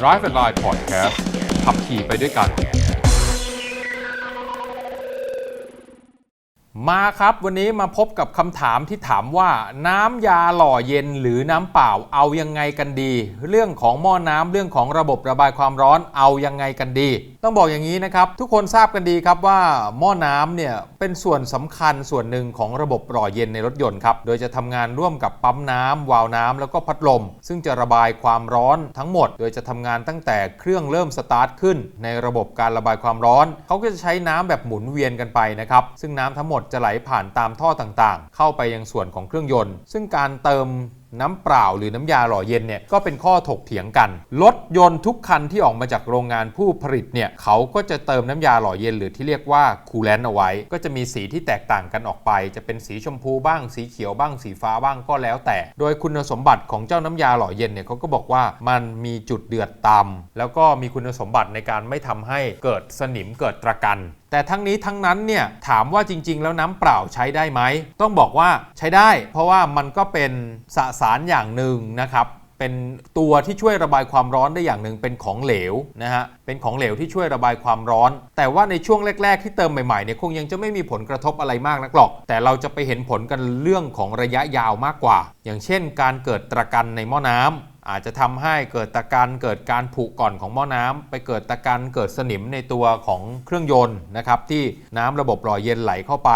Drive and Line Podcast ขับขี่ไปด้วยกัน มาครับวันนี้มาพบกับคำถามที่ถามว่า น้ำยาหล่อเย็นหรือน้ำเปล่าเอายังไงกันดี เรื่องของหม้อน้ำเรื่องของระบบระบายความร้อนเอายังไงกันดี ต้องบอกอย่างนี้นะครับ ทุกคนทราบกันดีครับว่าหม้อน้ำเนี่ยเป็นส่วนสำคัญส่วนหนึ่งของระบบหล่อเย็นในรถยนต์ครับโดยจะทำงานร่วมกับปั๊มน้ำวาล์วน้ำแล้วก็พัดลม ซึ่งจะระบายความร้อนทั้งหมด โดยจะทำงานตั้งแต่เครื่องเริ่มสตาร์ทขึ้น ในระบบการระบายความร้อนเขาก็จะใช้น้ำแบบหมุนเวียนกันไปนะครับซึ่งน้ำทั้งหมดจะไหลผ่านตามท่อต่างๆ เข้าไปยังส่วนของเครื่องยนต์ ซึ่งการเติมน้ำเปล่าหรือน้ำยาหล่อเย็นเนี่ยก็เป็นข้อถกเถียงกัน รถยนต์ทุกคันที่ออกมาจากโรงงานผู้ผลิตเนี่ยเขาก็จะเติมน้ำยาหล่อเย็นหรือที่เรียกว่าคูลแลนต์เอาไว้ ก็จะมีสีที่แตกต่างกันออกไป จะเป็นสีชมพูบ้าง สีเขียวบ้าง สีฟ้าบ้างก็แล้วแต่ โดยคุณสมบัติของเจ้าน้ำยาหล่อเย็นเนี่ยเขาก็บอกว่ามันมีจุดเดือดต่ำแล้วก็มีคุณสมบัติในการไม่ทำให้เกิดสนิมเกิดตะกันแต่ทั้งนี้ทั้งนั้นเนี่ยถามว่าจริง ๆ แล้วน้ำเปล่าใช้ได้ไหม ต้องบอกว่าใช้ได้ เพราะว่ามันก็เป็นสสารอย่างหนึ่งนะครับเป็นตัวที่ช่วยระบายความร้อนได้อย่างหนึ่งเป็นของเหลวนะฮะเป็นของเหลวที่ช่วยระบายความร้อน แต่ว่าในช่วงแรก ๆ ที่เติมใหม่ๆเนี่ยคงยังจะไม่มีผลกระทบอะไรมากนักหรอก แต่เราจะไปเห็นผลกันเรื่องของระยะยาวมากกว่า อย่างเช่น การเกิดตะกันในหม้อน้ำ อาจจะทำให้เกิดตะการเกิดการผุก่อนของหม้อน้ำไปเกิดตะการเกิดสนิมในตัวของเครื่องยนต์นะครับที่น้ำระบบหล่อเย็นไหลเข้าไป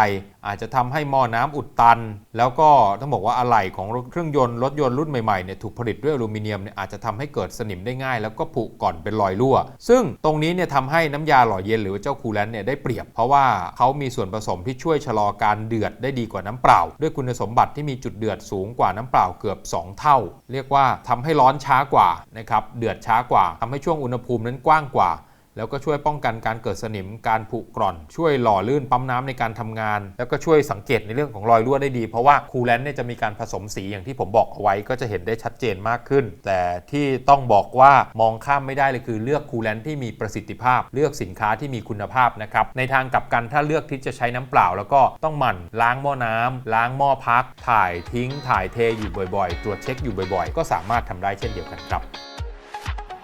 อาจจะทำให้หม้อน้ำอุดตัน แล้วก็ต้องบอกว่าอะไหล่ของเครื่องยนต์รถยนต์รุ่นใหม่ๆเนี่ยถูกผลิตด้วยอลูมิเนียมเนี่ยอาจจะทำให้เกิดสนิมได้ง่าย แล้วก็ผุก่อนเป็นรอยรั่ว ซึ่งตรงนี้เนี่ยทำให้น้ำยาหล่อเย็นหรือว่าเจ้าคูลแลนต์เนี่ยได้เปรียบ เพราะว่าเขามีส่วนผสมที่ช่วยชะลอการเดือดได้ดีกว่าน้ำเปล่า ด้วยคุณสมบัติที่มีจุดเดือดสูงกว่าน้ำเปล่าเกือบ 2 เท่า เรียกว่าทำให้ร้อนช้ากว่านะครับเดือดช้ากว่าทำให้ช่วงอุณหภูมินั้นกว้างกว่า แล้วก็ช่วยป้องกันการเกิดสนิม การผุกร่อน ช่วยหล่อลื่นปั๊มน้ำในการทำงาน แล้วก็ช่วยสังเกตในเรื่องของรอยรั่วได้ดี เพราะว่าคูลแลนต์เนี่ยจะมีการผสมสีอย่างที่ผมบอกเอาไว้ก็จะเห็นได้ชัดเจนมากขึ้น แต่ที่ต้องบอกว่ามองข้ามไม่ได้เลยคือเลือกคูลแลนต์ที่มีประสิทธิภาพ เลือกสินค้าที่มีคุณภาพนะครับ ในทางกลับกันถ้าเลือกที่จะใช้น้ำเปล่า แล้วก็ต้องหมั่นล้างหม้อน้ำล้างหม้อพัก ถ่ายทิ้ง ถ่ายเทอยู่บ่อยๆ ตรวจเช็คอยู่บ่อยๆ ก็สามารถทำได้เช่นเดียวกันครับ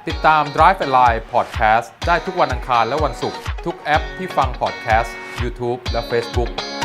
ติดตาม Drive and Line Podcast ได้ทุกวันอังคารและวันศุกร์ทุกแอปที่ฟัง podcast YouTube และ Facebook